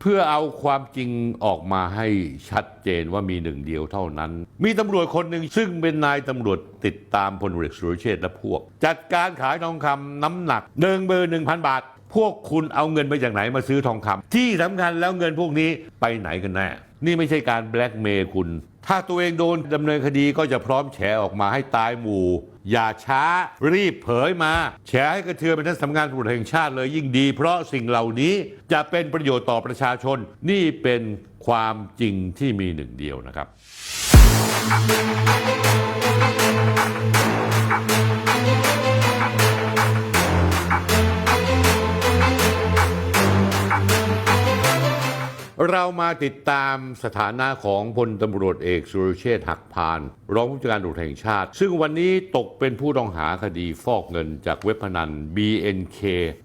เพื่อเอาความจริงออกมาให้ชัดเจนว่ามีหนึ่งเดียวเท่านั้น มีตำรวจคนหนึ่งซึ่งเป็นนายตำรวจติดตามพลเรือสุรเชษและพวก จัดการขายทองคำน้ำหนักหนึ่งเบอร์หนึ่งพันบาท พวกคุณเอาเงินไปจากไหนมาซื้อทองคำที่สำคัญแล้วเงินพวกนี้ไปไหนกันแน่ นี่ไม่ใช่การแบล็กเมย์คุณ ถ้าตัวเองโดนดำเนินคดีก็จะพร้อมแฉออกมาให้ตายหมู่ อย่าช้ารีบเผยมา แฉให้กระเทือนไปทั้งสำนักงานตำรวจแห่งชาติเลยยิ่งดี เพราะสิ่งเหล่านี้จะเป็นประโยชน์ต่อประชาชน นี่เป็นความจริงที่มีหนึ่งเดียวนะครับ เรามาติดตามสถานะของพลตำรวจเอกสุรเชษฐ์หักพาน รองผู้จัดการตำรวจแห่งชาติ ซึ่งวันนี้ตกเป็นผู้ต้องหาคดีฟอกเงินจากเว็บพนัน BNK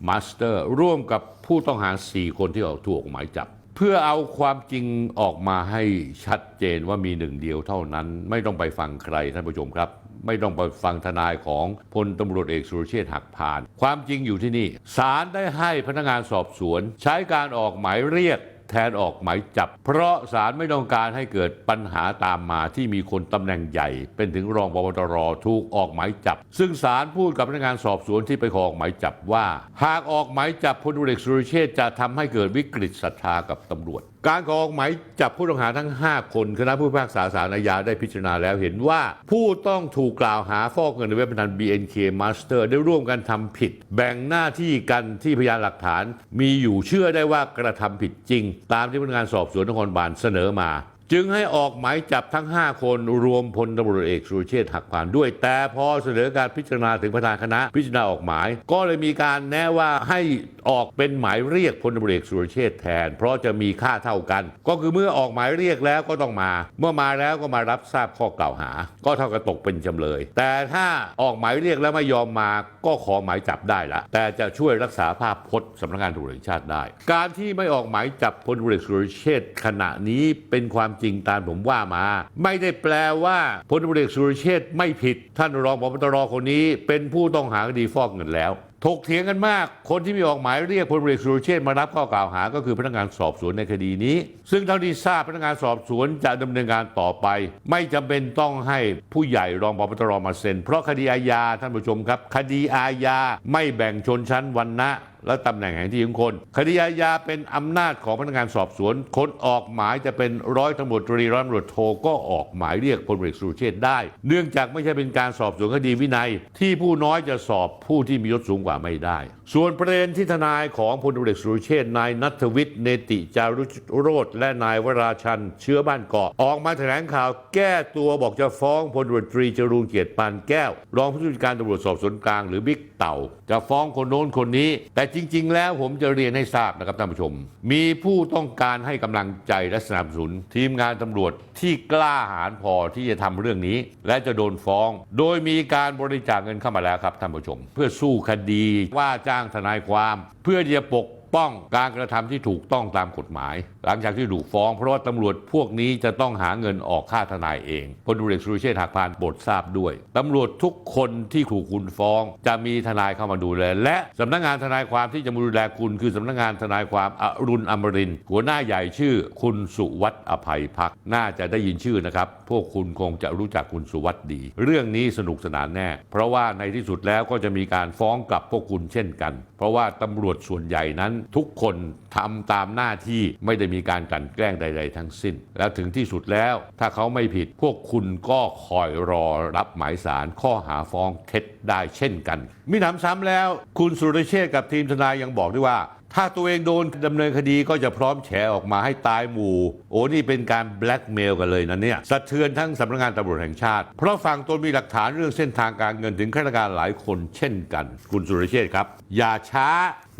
Master ร่วมกับผู้ต้องหา 4 คนที่ออกถูกออกหมายจับ เพื่อเอาความจริงออกมาให้ชัดเจนว่ามีหนึ่งเดียวเท่านั้น ไม่ต้องไปฟังใครท่านผู้ชมครับไม่ต้องไปฟังทนายของพลตำรวจเอกสุรเชษฐ์หักพาน ความจริงอยู่ที่นี่ศาลได้ให้พนักงานสอบสวน ใช้การออกหมายเรียก แทนออกหมายจับ เพราะศาลไม่ต้องการให้เกิดปัญหาตามมาที่มีคนตำแหน่งใหญ่ เป็นถึงรองพบตรถูกออกหมายจับ ซึ่งศาลพูดกับพนักงานสอบสวนที่ไปขอออกหมายจับว่า หากออกหมายจับพลเอกสุรเชษจะทำให้เกิดวิกฤตศรัทธากับตำรวจ การขอออกหมายจับผู้ต้องหาทั้ง 5 คนคณะผู้พิพากษาศาลอาญาได้พิจารณาแล้วเห็นว่าผู้ต้องถูกกล่าวหาฟอกเงินในเว็บพนัน BNK Master ได้ร่วมกันทำผิด แบ่งหน้าที่กันที่พยานหลักฐาน มีอยู่เชื่อได้ว่ากระทำผิดจริง ตามที่พนักงานสอบสวนนครบาลเสนอมาจึงให้ออกหมายจับทั้ง 5 คนรวมพลตำรวจเอกสุรเชษฐ์หักผ่านด้วย แต่พอเสนอการพิจารณาถึงประธานคณะพิจารณาออกหมาย ก็เลยมีการแนะว่าให้ ออกเป็นหมายเรียกพลตำรวจเอกสุรเชษฐ์แทน เพราะจะมีค่าเท่ากัน ก็คือเมื่อออกหมายเรียกแล้วก็ต้องมา เมื่อมาแล้วก็มารับทราบข้อกล่าวหา ก็เท่ากับตกเป็นจำเลย แต่ถ้าออกหมายเรียกแล้วไม่ยอมมาก็ขอหมายจับได้ละแต่จะช่วยรักษาภาพพจน์สำนักงานตำรวจแห่งชาติได้ การที่ไม่ออกหมายจับพลตำรวจเอกสุรเชษฐ์ขณะนี้เป็นความจริงตามผมว่ามา ไม่ได้แปลว่าพลตำรวจเอกสุรเชษฐ์ไม่ผิด ท่านรองพบตรคนนี้เป็นผู้ต้องหาคดีฟอกเงินแล้ว ถกเถียงกันมาก คนที่มีออกหมายเรียกพลตำรวจเอกสุรเชษมารับข้อกล่าวหา ก็คือพนักงานสอบสวนในคดีนี้ ซึ่งเท่าที่ทราบพนักงานสอบสวนจะดำเนินการต่อไป ไม่จำเป็นต้องให้ผู้ใหญ่รองพบตรมาเซ็น เพราะคดีอาญาท่านผู้ชมครับ คดีอาญาไม่แบ่งชนชั้นวรรณะ และตำแหน่งแห่งที่ของคน คดีอาญาเป็นอำนาจของพนักงานสอบสวน คนออกหมายจะเป็นร้อยตำรวจตรีร้อยตำรวจโทก็ออกหมายเรียกพลเอกสุรเชษได้ เนื่องจากไม่ใช่เป็นการสอบสวนคดีวินัย ที่ผู้น้อยจะสอบผู้ที่มียศสูงกว่าไม่ได้ ส่วนประเด็นที่ทนายของพลเอกสุรเชษนายนัทวิทย์เนติจารุโรธและนายวราชันเชื้อบ้านเกาะออกมาแถลงข่าวแก้ตัวบอกจะฟ้องพลตรีจรูนเกียรติปานแก้ว รองผู้จัดการตำรวจสอบสวนกลางหรือบิ๊กเต่าจะฟ้องคนโน้นคนนี้ แต่จริง ๆ แล้วผมจะเรียนให้ทราบนะครับท่านผู้ชม มีผู้ต้องการให้กำลังใจและสนับสนุน ทีมงานตำรวจที่กล้าหาญพอที่จะทำเรื่องนี้ และจะโดนฟ้อง โดยมีการบริจาคเงินเข้ามาแล้วครับท่านผู้ชม เพื่อสู้คดีว่าจ้างทนายความ เพื่อที่จะปกป้องการกระทำที่ถูกต้องตามกฎหมาย หลังจากที่ถูกฟ้อง เพราะว่าตำรวจพวกนี้จะต้องหาเงินออกค่าทนายเองพลตำรวจเอกสุรเชษฐ์หักพานโปรดทราบด้วยตำรวจทุกคนที่ถูกคุณฟ้อง จะมีทนายเข้ามาดูแล และสำนักงานทนายความที่จะมาดูแลคุณ คือสำนักงานทนายความอรุณอมรินหัวหน้าใหญ่ชื่อ คุณสุวัฒน์อภัยพักน่าจะได้ยินชื่อนะครับ พวกคุณคงจะรู้จักคุณสุวัฒน์ดี เรื่องนี้สนุกสนานแน่ เพราะว่าในที่สุดแล้วก็จะมีการฟ้องกลับพวกคุณเช่นกัน เพราะว่าตำรวจส่วนใหญ่นั้นทุกคนทำตามหน้าที่ไม่ได้มีการกลั่นแกล้งใด ๆ ทั้งสิ้น แล้วถึงที่สุดแล้วถ้าเขาไม่ผิดพวกคุณก็คอยรอรับหมายสารข้อหาฟ้องเท็จได้เช่นกัน มีหนำซ้ำแล้ว คุณสุรเชษกับทีมทนายยังบอกด้วยว่า ถ้าตัวเองโดนดำเนินคดีก็จะพร้อมแฉออกมาให้ตายหมู่ โอ้นี่เป็นการแบล็กเมลกันเลยนะเนี่ย สะเทือนทั้งสำนักงานตำรวจแห่งชาติ เพราะฝั่งตนมีหลักฐานเรื่องเส้นทางการเงินถึงข้าราชการหลายคนเช่นกัน คุณสุรเชษครับ อย่าช้า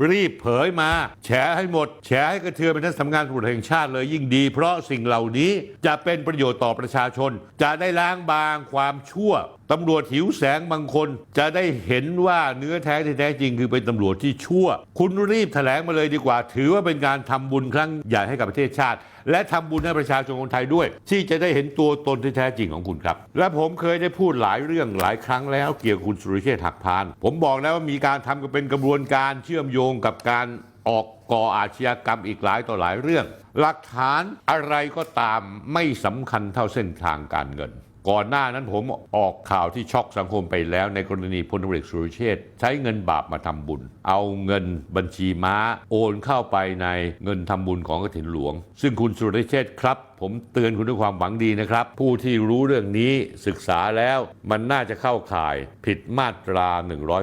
รีบเผยมา แฉให้หมด แฉให้กระเทือนไปทั้งสำนักงานตำรวจแห่งชาติเลยยิ่งดี เพราะสิ่งเหล่านี้จะเป็นประโยชน์ต่อประชาชน จะได้ล้างบางความชั่วตำรวจหิวแสงบางคน จะได้เห็นว่าเนื้อแท้ที่แท้จริงคือเป็นตำรวจที่ชั่ว คุณรีบแถลงมาเลยดีกว่า ถือว่าเป็นการทำบุญครั้งใหญ่ให้กับประเทศชาติ และทำบุญให้ประชาชนคนไทยด้วย ที่จะได้เห็นตัวตนที่แท้จริงของคุณครับ และผมเคยได้พูดหลายเรื่องหลายครั้งแล้วเกี่ยวกับคุณสุริเชษฐ์หักพาน ผมบอกแล้วว่ามีการทำกันเป็นกระบวนการเชื่อมโยงกับการออกก่ออาชญากรรมอีกหลายต่อหลายเรื่อง หลักฐานอะไรก็ตามไม่สำคัญเท่าเส้นทางการเงิน ก่อนหน้านั้นผมออกข่าวที่ช็อกสังคมไปแล้วในกรณีพลตรวจเอกสุรเชษใช้เงินบาปมาทำบุญ เอาเงินบัญชีม้า โอนเข้าไปในเงินทำบุญของกฐินหลวง ซึ่งคุณสุรเชษครับ ผมเตือนคุณด้วยความหวังดีนะครับ ผู้ที่รู้เรื่องนี้ศึกษาแล้วมันน่าจะเข้าข่ายผิดมาตรา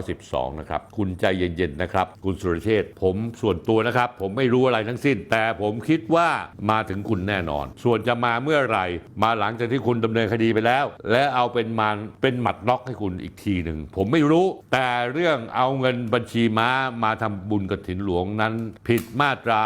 112 นะครับ คุณใจเย็นๆนะครับ คุณสุรเชษผมส่วนตัวนะครับ ผมไม่รู้อะไรทั้งสิ้น แต่ผมคิดว่ามาถึงคุณแน่นอน ส่วนจะมาเมื่อไหร่ มาหลังจากที่คุณดำเนินคดีไปแล้ว และเอาเป็นมันเป็นหมัดน็อกให้คุณอีกทีหนึ่งผมไม่รู้ แต่เรื่องเอาเงินบัญชีม้ามาทำบุญกฐินหลวงนั้น ผิดมาตรา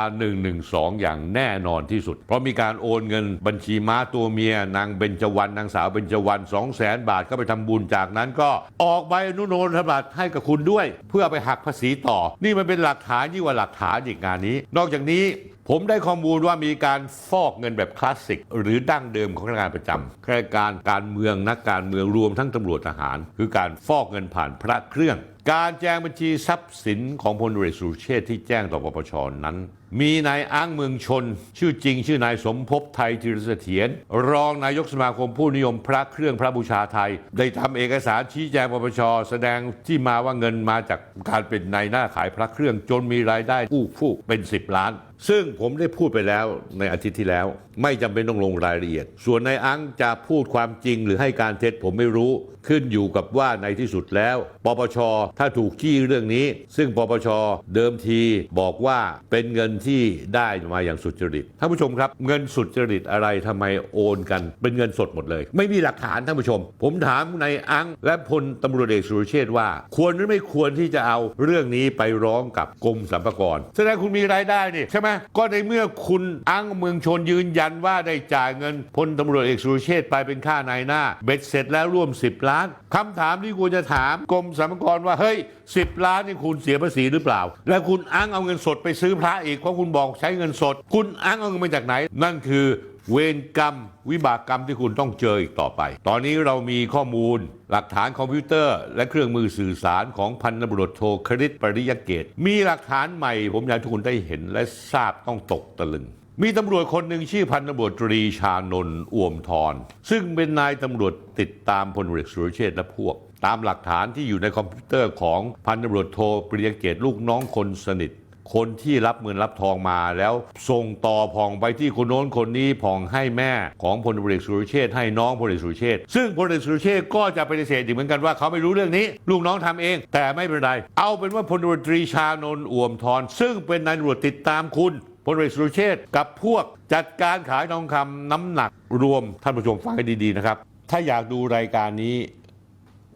112 อย่างแน่นอนที่สุด เพราะมีการโอนเงินบัญชีม้าตัวเมีย นางเบญจวรรณนางสาวเบญจวรรณ2 0 0แสนบาทก็ไปทำบุญจากนั้นก็ออกใบอนุโลมธบัตรให้กับคุณด้วย เพื่อไปหักภาษีต่อ นี่มันเป็นหลักฐานยิ่งกว่าหลักฐานอีกงานนี้ นอกจากนี้ผมได้ข้อมูลว่ามีการฟอกเงินแบบคลาสสิก หรือดั้งเดิมของข้าราชการประจำข้าราชการการเมืองนักการเมืองรวมทั้งตำรวจทหาร คือการฟอกเงินผ่านพระเครื่อง การแจ้งบัญชีทรัพย์สินของพลเรือสุเชษที่แจ้งต่อปปชนั้น มีนายอ้างเมืองชน ชื่อจริง ชื่อนายสมภพไทยธีรเสถียรรองนายกสมาคมผู้นิยมพระเครื่องพระบูชาไทย ได้ทำเอกสารชี้แจงปปชแสดงที่มาว่าเงินมาจากการเป็นนายหน้าขายพระเครื่องจนมีรายได้อู้ฟู่เป็น 10 ล้านซึ่งผมได้พูดไปแล้วในอาทิตย์ที่แล้ว ไม่จำเป็นต้องลงรายละเอียด ส่วนนายอังจะพูดความจริงหรือให้การเท็จผมไม่รู้ ขึ้นอยู่กับว่าในที่สุดแล้ว ปปช ถ้าถูกจี้เรื่องนี้ ซึ่งปปช เดิมทีบอกว่าเป็นเงินที่ได้มาอย่างสุจริตท่านผู้ชมครับ เงินสุจริตอะไรทำไมโอนกัน เป็นเงินสดหมดเลย ไม่มีหลักฐานท่านผู้ชม ผมถามนายอังและพลตำรวจเอกสุรเชษว่า ควรหรือไม่ควรที่จะเอาเรื่องนี้ไปร้องกับกรมสรรพากรแสดงคุณมีรายได้นี่ใช่ไหมก็ในเมื่อคุณอังเมืองชนยืนยันว่าได้จ่ายเงินพลตำรวจเอกสุรเชษไปเป็นค่านายหน้า เบ็ดเสร็จแล้วร่วม 10 ล้านคำถามที่ควรจะถามกรมสรรพากรว่าเฮ้ย10 ล้านนี่คุณเสียภาษีหรือเปล่า และคุณอังเอาเงินสดไปซื้อพระอีกเพราะคุณบอกใช้เงินสด คุณอังเอาเงินมาจากไหน นั่นคือ เวรกรรม วิบากกรรมที่คุณต้องเจออีกต่อไป ตอนนี้เรามีข้อมูล หลักฐานคอมพิวเตอร์ และเครื่องมือสื่อสารของพันตำรวจโทคริตปริยเกต มีหลักฐานใหม่ ผมอยากให้ทุกคนได้เห็นและทราบต้องตกตะลึง มีตำรวจคนหนึ่งชื่อพันตำรวจตรีชานนท์อ่วมทรซึ่งเป็นนายตำรวจติดตามพลเรือสุรเชษฐ์และพวก ตามหลักฐานที่อยู่ในคอมพิวเตอร์ของพันตำรวจโทปริยเกตลูกน้องคนสนิท คนที่รับเงินรับทองมาแล้วส่งต่อผ่องไปที่คนโน้นคนนี้ผ่องให้แม่ของพลเอกสุรเชษให้น้องพลเอกสุรเชษซึ่งพลเอกสุรเชษก็จะปฏิเสธอีกเหมือนกันว่าเขาไม่รู้เรื่องนี้ ลูกน้องทำเอง แต่ไม่เป็นไร เอาเป็นว่าพลตรีชานนท์อ่วมทรซึ่งเป็นนายตำรวจติดตามคุณพลเอกสุรเชษกับพวกจัดการขายทองคำน้ำหนักรวมท่านผู้ชมฟังให้ดีๆนะครับ ถ้าอยากดูรายการนี้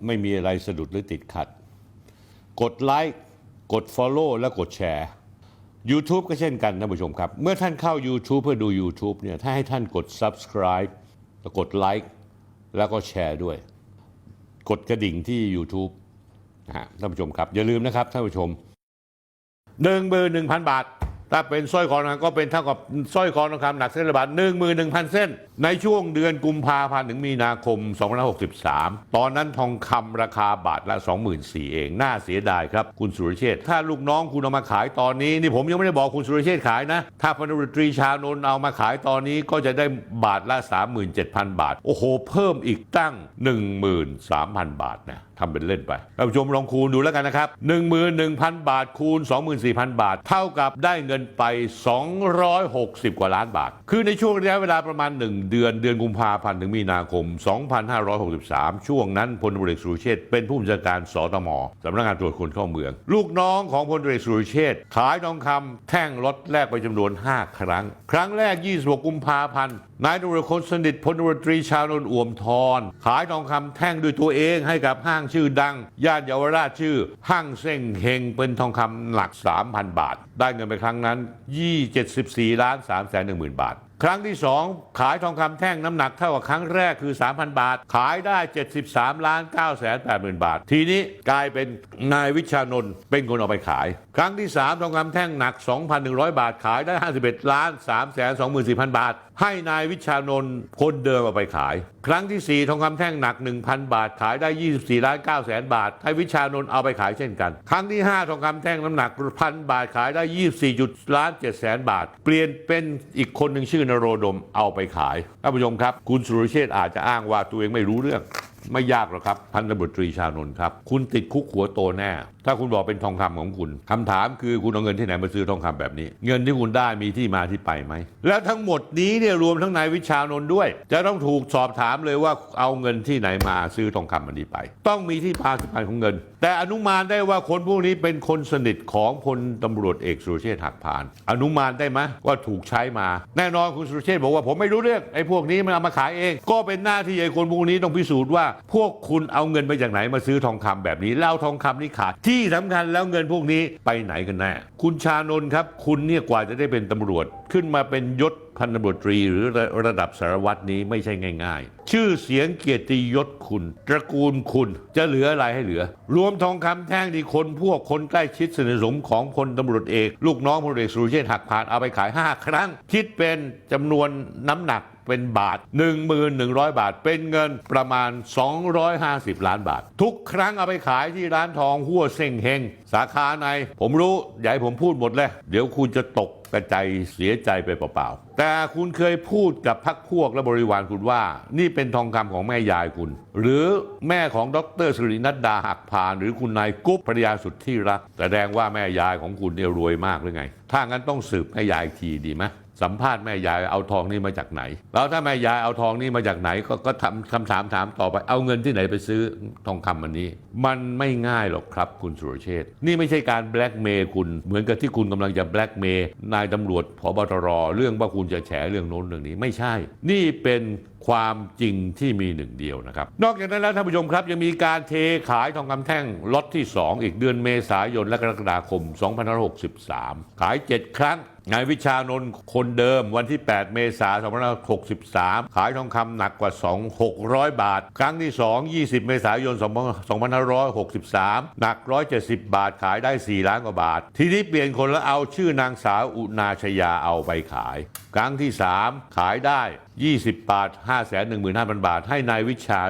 ไม่มีอะไรสะดุดหรือติดขัด กดไลค์กด Follow และกดแชร์ YouTube ก็เช่นกันท่านผู้ชมครับ เมื่อท่านเข้า YouTube เพื่อดู YouTube เนี่ยถ้าให้ท่านกด Subscribe แล้วกดไลค์แล้วก็แชร์ด้วย กดกระดิ่งที่ YouTube นะฮะท่านผู้ชมครับ อย่าลืมนะครับท่านผู้ชมหนึ่งเบอร์หนึ่งพันบาท ถ้าเป็นสร้อยคอทองคำก็เป็นเท่ากับสร้อยคอทองคำหนักเส้นละบาทหนึ่งหมื่นหนึ่งพันเส้น ในช่วงเดือนกุมภาพันธ์ถึงมีนาคม 2563 ตอนนั้นทองคำราคาบาทละ 24,000เอง น่าเสียดายครับ คุณสุรเชษถ้าลูกน้องคุณเอามาขายตอนนี้ นี่ผมยังไม่ได้บอกคุณสุรเชษขายนะ ถ้าพลตรีชานนท์เอามาขายตอนนี้ก็จะได้บาทละ 37,000 บาท โอ้โห เพิ่มอีกตั้ง 13,000 บาทนะทำเป็นเล่นไปท่านผู้ชมลองคูณดูแล้วกันนะครับ11,000 บาทคูณ24,000 บาท เท่ากับได้เงินนไป 260 กว่าล้านบาท คือในช่วงระยะเวลาประมาณ 1 เดือนเดือนกุมภาพันธ์ถึงมีนาคม 2563 ช่วงนั้นพลตรวจเอกสุรเชษฐ์เป็นผู้บัญชาการสตมสำนักงานตรวจคนเข้าเมือง ลูกน้องของพลตรวจเอกสุรเชษฐ์ขายทองคำแท่งล็อตแรกไปจำนวน 5 ครั้ง ครั้งแรก 26 กุมภาพันธ์ นายตำรวจคนสนิทพลตำรวจตรีชานนท์อ่วมทรขายทองคำแท่งด้วยตัวเองให้กับห้างชื่อดัง ย่านเยาวราชชื่อ ห้างเส้งเฮงเป็นทองคำหนัก 3,000 บาท ได้เงินไปครั้งนั้น2 74ล้าน3แสน1หมื่นบาท ครั้งที่ 2 ขายทองคำแท่งน้ำหนักเท่ากับครั้งแรกคือ 3,000 บาท ขายได้ 73ล้าน9แสน8หมื่นบาท ทีนี้กลายเป็นนายวิชานนท์เป็นคนเอาไปขาย ครั้งที่ 3 ทองคำแท่งหนัก 2,100 บาท ขายได้ 51ล้าน3แสน24,000 บาท ให้นายวิชานนท์คนเดิมเอาไปขาย ครั้งที่ 4 ทองคำแท่งหนัก 1,000 บาทขายได้ 24ล้าน9แสนบาท ให้วิชานนท์เอาไปขายเช่นกัน ครั้งที่ 5 ทองคำแท่งน้ำหนักพันบาทขายได้ 24จุดล้าน7แสนบาท เปลี่ยนเป็นอีกคนหนึ่งชื่อนโรดมเอาไปขายท่านผู้ชมครับ คุณสุรเชษอาจจะอ้างว่าตัวเองไม่รู้เรื่อง ไม่ยากหรอกครับ พันตำรวจตรีชานนท์ครับ คุณติดคุกหัวโตแน่ ถ้าคุณบอกเป็นทองคำของคุณคำถามคือคุณเอาเงินที่ไหนมาซื้อทองคำแบบนี้ เงินที่คุณได้มีที่มาที่ไปไหม แล้วทั้งหมดนี้เนี่ยรวมทั้งนายวิชานนท์ด้วย จะต้องถูกสอบถามเลยว่าเอาเงินที่ไหนมาซื้อทองคำอันนี้ไป ต้องมีที่มาที่ไปของเงิน แต่อนุมานได้ว่าคนพวกนี้เป็นคนสนิทของพลตำรวจเอกสุรเชษฐ์หักพาน อนุมานได้ไหมว่าถูกใช้มา แน่นอนคุณสุรเชษฐ์บอกว่าผมไม่รู้เรื่องไอ้พวกนี้มันเอามาขายเอง ก็เป็นหน้าที่ไอ้คนพวกนี้ต้องพิสูจน์ว่าพวกคุณเอาเงินไปจากไหนมาซื้อทองคำแบบนี้แล้วเอาทองคำนี้ขายที่สำคัญแล้วเงินพวกนี้ไปไหนกันแน่คุณชานนท์ครับ คุณเนี่ยกว่าจะได้เป็นตำรวจ ขึ้นมาเป็นยศพันตำรวจตรีหรือระระดับสารวัตรนี้ไม่ใช่ง่าย ๆ ชื่อเสียงเกียรติยศคุณ ตระกูลคุณจะเหลืออะไรให้เหลือ รวมทองคำแท่งที่คนพวกคนใกล้ชิดสนิทสนมของพลตำรวจเอก ลูกน้องพลเอกสุรเชษฐ์หักพานเอาไปขาย 5 ครั้ง คิดเป็นจำนวนน้ำหนัก เป็นบาท1,100 บาท เป็นเงินประมาณ 250 ล้านบาท ทุกครั้งเอาไปขายที่ร้านทองหัวเซ็งเฮงสาขาใน ผมรู้อย่าให้ผมพูดหมดเลย เดี๋ยวคุณจะตกกระใจเสียใจไปเปล่าๆ แต่คุณเคยพูดกับพักพวกและบริวารคุณว่า นี่เป็นทองคำของแม่ยายคุณ หรือแม่ของดรสุรินัดดาหักพาน หรือคุณนายกุ๊บภรรยาสุดที่รัก แสดงว่าแม่ยายของคุณเนี่ยรวยมากหรือไง ถ้างั้นต้องสืบแม่ยายอีกทีดีไหม สัมภาษณ์แม่ยายเอาทองนี่มาจากไหน แล้วถ้าแม่ยายเอาทองนี่มาจากไหนก็ก็ทำคำถามถามต่อไป เอาเงินที่ไหนไปซื้อทองคำอันนี้ มันไม่ง่ายหรอกครับคุณสุรเชษนี่ไม่ใช่การแบล็กเมย์คุณ เหมือนกับที่คุณกำลังจะแบล็กเมย์นายตำรวจพบตรเรื่องว่าคุณจะแฉเรื่องโน้นเรื่องนี้ไม่ใช่ นี่เป็นความจริงที่มีหนึ่งเดียวนะครับ นอกจากนั้นแล้วท่านผู้ชมครับ ยังมีการเทขายทองคำแท่งล็อตที่ 2 อีกเดือนเมษายนและกรกฎาคม 2563 ขาย 7 ครั้ง นายวิชานนท์คนเดิมวันที่ 8 เมษายน2563 ขายทองคำหนักกว่า 2 600 บาท ครั้งที่ 2 20 เมษายน 2563 หนัก 170 บาทขายได้ 4 ล้านกว่าบาท ทีนี้เปลี่ยนคนแล้วเอาชื่อนางสาวอุณาชยาเอาไปขายครั้งที่ 3 ขายได้ 20 บาท 5 1 5 0 0 0 บาท ให้นายวิชา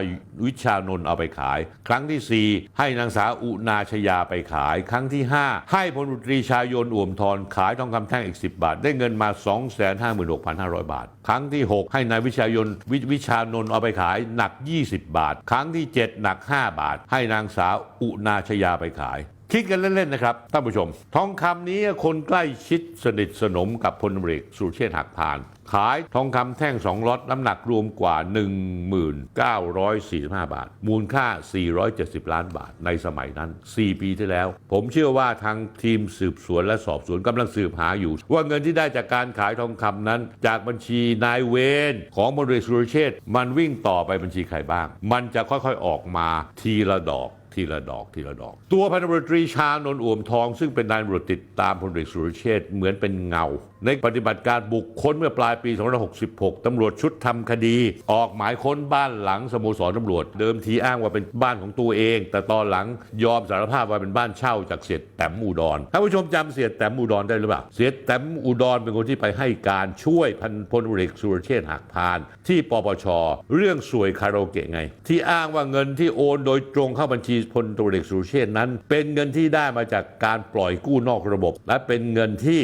วิชานนท์เอาไปขาย ครั้งที่ 4 ให้นางสาวอุณาชยาไปขาย ครั้งที่ 5 ให้พลตรีชายนอ่วมทอนขายทองคำแท่งอีก 10 บาท ได้เงินมา 256,500 บาท ครั้งที่ 6 ให้นายวิชายนววิชานนท์เอาไปขายหนัก 20 บาท ครั้งที่ 7 หนัก 5 บาท ให้นางสาวอุณาชยาไปขาย คิดกันเล่น ๆ นะครับท่านผู้ชม ทองคำนี้คนใกล้ชิดสนิทสนมกับพลตำรวจเอกสุเชษฐ์หักพาน ขายทองคำแท่ง 2ล็อตน้ำหนักรวมกว่า 1945 บาท มูลค่า 470 ล้านบาทในสมัยนั้น 4 ปีที่แล้ว ผมเชื่อว่าทางทีมสืบสวนและสอบสวนกำลังสืบหาอยู่ ว่าเงินที่ได้จากการขายทองคำนั้น จากบัญชีนายเวนของพลตำรวจเอกสุรเชษฐ์มันวิ่งต่อไปบัญชีใครบ้าง มันจะค่อยๆออกมาทีละดอก ทีละดอกทีละดอก ตัวพันตำรวจตรีชานนท์อ่วมทอง ซึ่งเป็นนายตำรวจติดตามพลเอกสุรเชษฐ์เหมือนเป็นเงา ในปฏิบัติการบุกค้นเมื่อปลายปี 2566 ตำรวจชุดทำคดี ออกหมายค้นบ้านหลังสโมสรตำรวจ เดิมทีอ้างว่าเป็นบ้านของตัวเอง แต่ตอนหลังยอมสารภาพว่าเป็นบ้านเช่าจากเสียแต้มอุดรท่านผู้ชมจำเสียแต้มอุดรได้หรือเปล่าเสียแต้มอุดรเป็นคนที่ไปให้การช่วยพันพลเอกสุรเชษฐ์หักพาน ที่ปปชเรื่องสวยคาราโอเกะไง ที่อ้างว่าเงินที่โอนโดยตรงเข้าบัญชีพลตรวจเอกสุเชษนั้น เป็นเงินที่ได้มาจากการปล่อยกู้นอกระบบ และเป็นเงินที่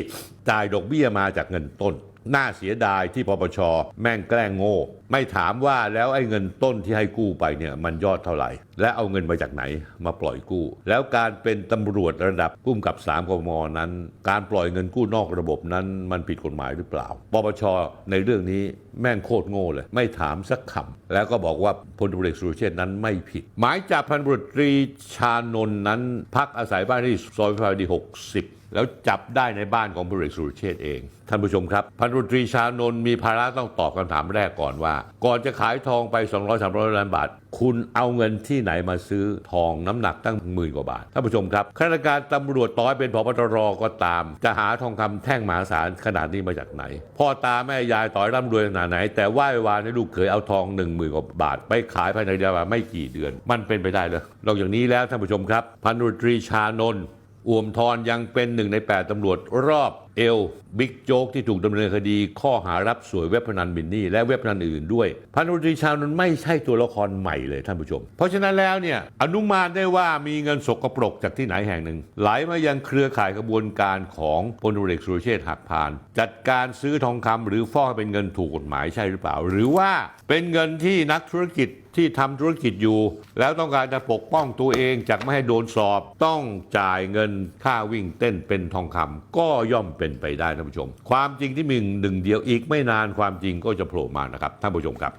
จ่ายดอกเบี้ยมาจากเงินต้น น่าเสียดายที่ปปชแม่งแกล้งโง่ ไม่ถามว่าแล้วไอ้เงินต้นที่ให้กู้ไปเนี่ยมันยอดเท่าไหร่ และเอาเงินมาจากไหนมาปล่อยกู้ แล้วการเป็นตำรวจระดับกุ้มกับ3กมนั้น การปล่อยเงินกู้นอกระบบนั้นมันผิดกฎหมายหรือเปล่าปปชในเรื่องนี้แม่งโคตรโง่เลย ไม่ถามสักคำแล้วก็บอกว่าพลตำรวจเอกสุรเชษนั้นไม่ผิด หมายจับพันตำรวจตรีชานนท์นั้น พักอาศัยบ้านที่ซอยวิภาดี 60 แล้วจับได้ในบ้านของพลเอกสุรเชษฐ์เอง ท่านผู้ชมครับ พันธุตรีชานนท์มีภาระต้องตอบคำถามแรกก่อนว่า ก่อนจะขายทองไป 200 300 ล้านบาท คุณเอาเงินที่ไหนมาซื้อทองน้ำหนักตั้งหมื่นกว่าบาท ท่านผู้ชมครับข้าราชการตำรวจต่อให้เป็นพบตรก็ตาม จะหาทองคำแท่งมหาศาลขนาดนี้มาจากไหน พ่อตาแม่ยายต่อยร่ำรวยขนาดไหน แต่ไหว้วานให้ลูกเขยเอาทองหนึ่งหมื่นกว่าบาท ไปขายภายในเวลาไม่กี่เดือน มันเป็นไปได้เลยนอกจากนี้แล้วท่านผู้ชมครับ พันธุตรีชานนท์ อ่วมทรยังเป็นหนึ่งใน 8ตำรวจรอบ เอลบิ๊กโจ๊กที่ถูกดำเนินคดี ข้อหารับสวยเว็บพนันบินนี่ และเว็บพนันอื่นด้วย พันธุตรีชานนท์ไม่ใช่ตัวละครใหม่เลยท่านผู้ชม เพราะฉะนั้นแล้วเนี่ยอนุมานได้ว่ามีเงินสกปรกจากที่ไหนแห่งหนึ่ง ไหลมายังเครือข่ายกระบวนการของพลตำรวจเอกสุรเชษฐ์หักพาน จัดการซื้อทองคำหรือฟอกเป็นเงินถูกกฎหมายใช่หรือเปล่า หรือว่าเป็นเงินที่นักธุรกิจที่ทำธุรกิจอยู่ แล้วต้องการจะปกป้องตัวเองจากไม่ให้โดนสอบ ต้องจ่ายเงินค่าวิ่งเต้นเป็นทองคำก็ย่อมเป็นไปได้ท่านผู้ชม ความจริงที่มีหนึ่งเดียวอีกไม่นานความจริงก็จะโผล่มานะครับท่านผู้ชมครับ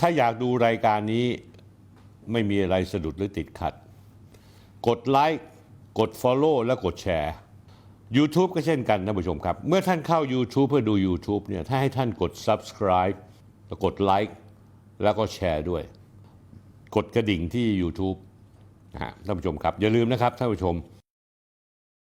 ถ้าอยากดูรายการนี้ไม่มีอะไรสะดุดหรือติดขัด กดไลค์กด Follow และกดแชร์ YouTube ก็เช่นกันท่านผู้ชมครับ เมื่อท่านเข้า YouTube เพื่อดู YouTube เนี่ยถ้าให้ท่านกด Subscribe แล้วกดไลค์แล้วก็แชร์ด้วย กดกระดิ่งที่ YouTube นะฮะท่านผู้ชมครับ อย่าลืมนะครับท่านผู้ชม